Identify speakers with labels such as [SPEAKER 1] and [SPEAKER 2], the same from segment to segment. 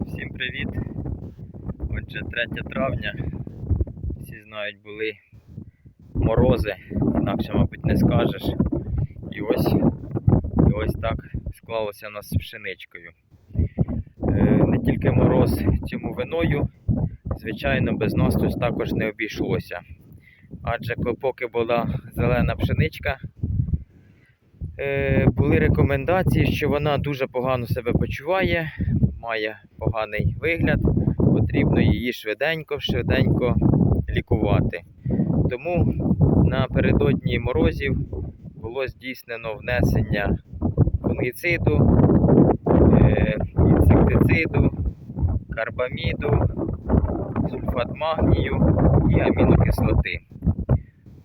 [SPEAKER 1] Всім привіт! Отже, 3 травня. Всі знають, були морози, інакше, мабуть, не скажеш. І ось, і ось так склалося нас пшеничкою. Е, Не тільки мороз цьому виною, звичайно, без нас тут також не обійшлося. Адже поки була зелена пшеничка, е, були рекомендації, що вона дуже погано себе почуває, має поганий вигляд, потрібно її швиденько, швиденько лікувати. Тому напередодні морозів було здійснено внесення фунгіциду, е, інсектициду, карбаміду, сульфат магнію і амінокислоти.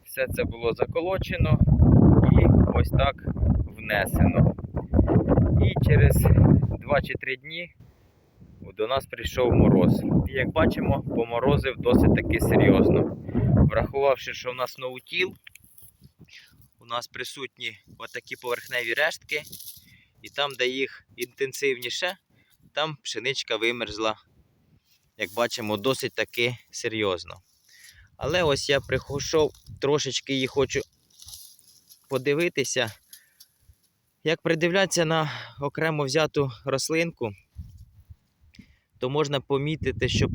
[SPEAKER 1] Все це було заколочено і ось так внесено. І через 2 чи 3 дні до нас прийшов мороз. І як бачимо, поморозив досить таки серйозно. Врахувавши, що в нас ноутіл, у нас присутні отакі поверхневі рештки, і там, де їх інтенсивніше, там пшеничка вимерзла, як бачимо, досить таки серйозно. Але ось я прийшов, трошечки її хочу подивитися. Як придивлятися на окремо взяту рослинку, то можна помітити, що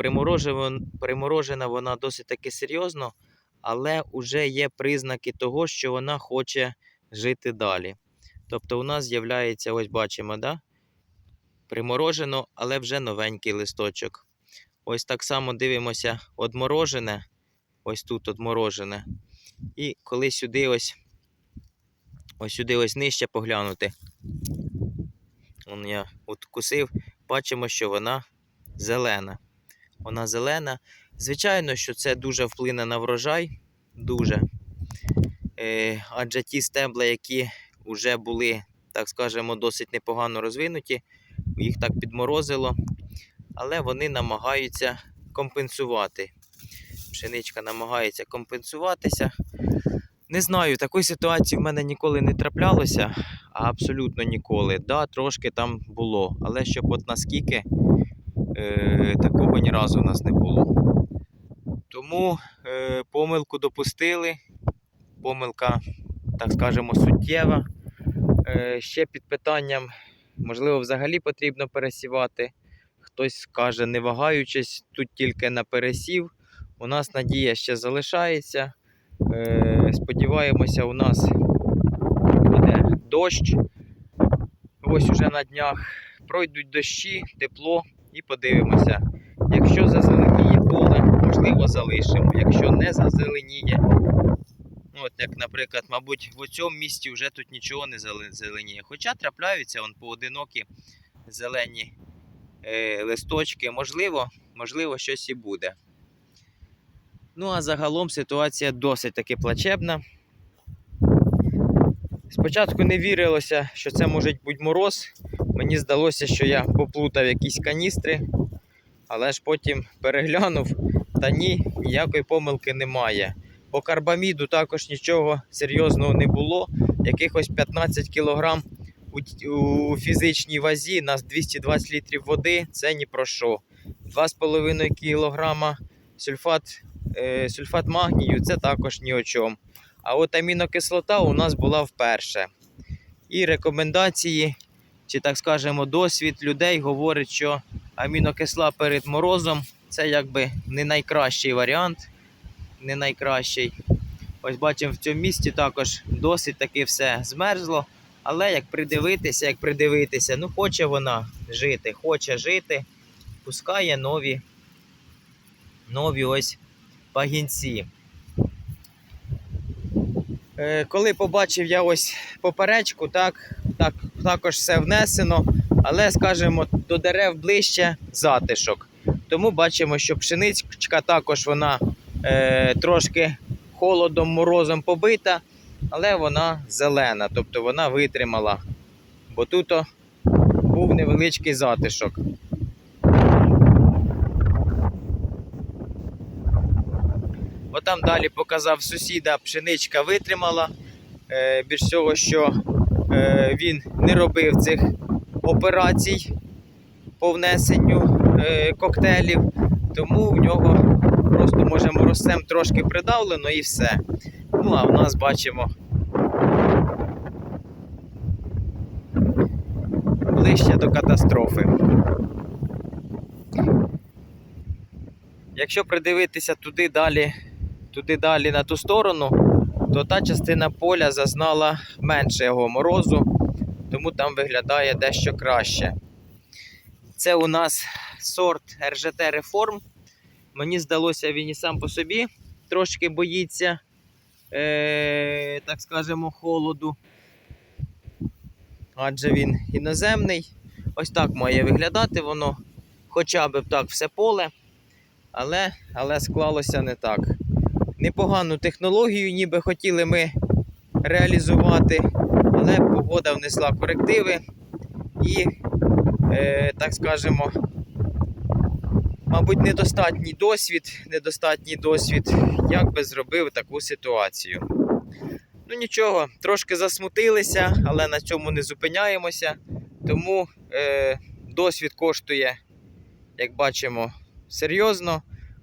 [SPEAKER 1] приморожена, вона досить таки серйозно, але вже є признаки того, що вона хоче жити далі. Тобто у нас з'являється, ось бачимо, да? приморожено, але вже новенький листочок. Ось так само дивимося одморожене, ось тут одморожене. І коли сюди ось, ось сюди ось нижче поглянути, Вон я от кусив, бачимо, що вона зелена. Вона зелена. Звичайно, що це дуже вплине на врожай. Дуже. Е, адже ті стебла, які вже були, так скажемо, досить непогано розвинуті, їх так підморозило, але вони намагаються компенсувати. Пшеничка намагається компенсуватися. Не знаю, такої ситуації в мене ніколи не траплялося, абсолютно ніколи. Да, трошки там було, але щоб от наскільки е, такого ні разу у нас не було. Тому е, помилку допустили. Помилка, так скажемо, суттєва. Е, ще під питанням, можливо, взагалі потрібно пересівати. Хтось скаже, не вагаючись, тут тільки на пересів. У нас надія ще залишається. Сподіваємося, у нас буде дощ. Ось уже на днях пройдуть дощі, тепло і подивимося. Якщо зазеленіє поле, можливо, залишимо. Якщо не зазеленіє, от як, наприклад, мабуть, в цьому місці вже тут нічого не зеленіє. Хоча трапляються он, поодинокі зелені е, листочки, можливо, можливо, щось і буде. Ну, а загалом ситуація досить таки плачебна. Спочатку не вірилося, що це може бути мороз. Мені здалося, що я поплутав якісь каністри, але ж потім переглянув, та ні, ніякої помилки немає. По карбаміду також нічого серйозного не було. Якихось 15 кг у, фізичній вазі на 220 літрів води це ні про що. 2,5 кг сульфат, е, сульфат магнію це також ні о чому. А от амінокислота у нас була вперше. І рекомендації, чи так скажемо, досвід людей говорить, що амінокисла перед морозом це якби не найкращий варіант. Не найкращий. Ось бачимо, в цьому місці також досить таки все змерзло. Але як придивитися, як придивитися, ну хоче вона жити, хоче жити, пускає нові, нові ось пагінці. Е, коли побачив я ось поперечку, так, так, також все внесено, але, скажімо, до дерев ближче затишок. Тому бачимо, що пшеничка також вона е, трошки холодом, морозом побита, але вона зелена, тобто вона витримала. Бо тут був невеличкий затишок. Отам далі показав сусіда, пшеничка витримала. Е, більш всього, що він не робив цих операцій по внесенню е, коктейлів, тому в нього просто може морозцем трошки придавлено і все. Ну а в нас бачимо ближче до катастрофи. Якщо придивитися туди далі, туди далі на ту сторону, то та частина поля зазнала меншого морозу, тому там виглядає дещо краще. Це у нас сорт РЖТ Реформ. Мені здалося, він і сам по собі трошки боїться, е, так скажемо, холоду. Адже він іноземний. Ось так має виглядати воно. Хоча б так все поле. Але, але склалося не так. Непогану технологію, ніби хотіли ми реалізувати, але погода внесла корективи і, е, так скажемо, мабуть, недостатній досвід, недостатній досвід, як би зробив таку ситуацію. Ну нічого, трошки засмутилися, але на цьому не зупиняємося. Тому е, досвід коштує, як бачимо, серйозно,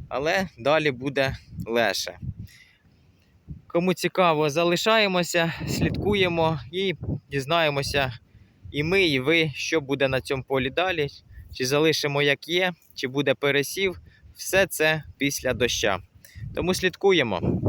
[SPEAKER 1] але далі буде легше. Кому цікаво, залишаємося, слідкуємо і дізнаємося і ми, і ви, що буде на цьому полі далі, чи залишимо як є, чи буде пересів. Все це після доща. Тому слідкуємо.